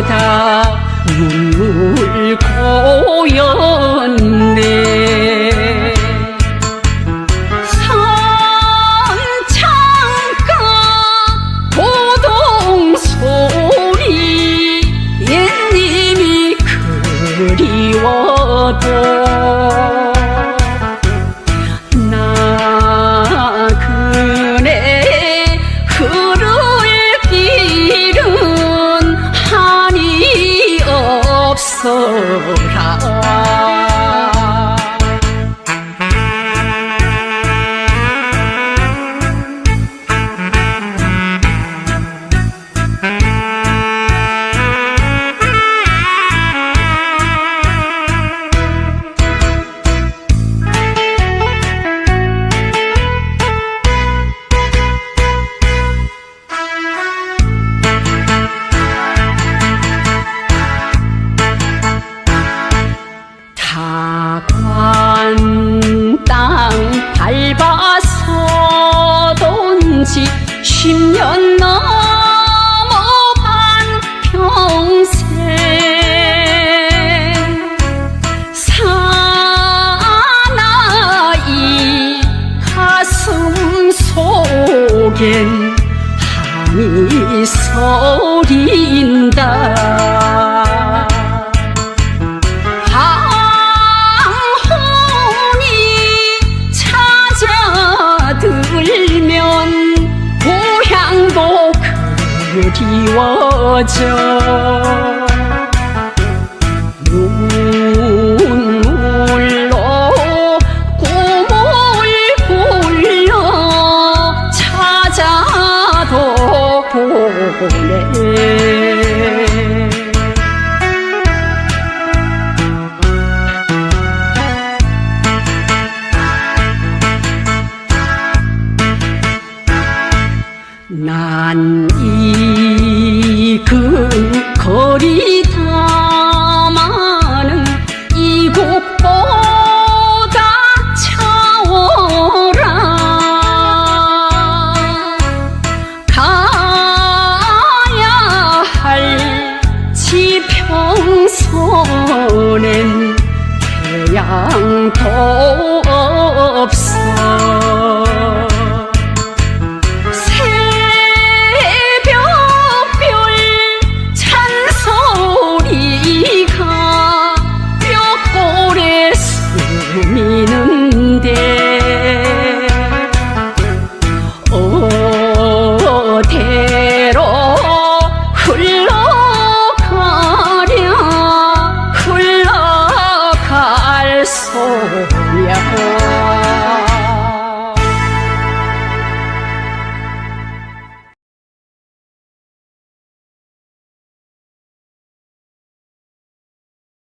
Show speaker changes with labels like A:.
A: 때마다 눈물 고였 없어 10년 넘어 반 평생 사나이 가슴 속엔 한이 서린다 그리워져? 눈물로 꿈을 굴려 찾아도 보네 난이 当头。Oh.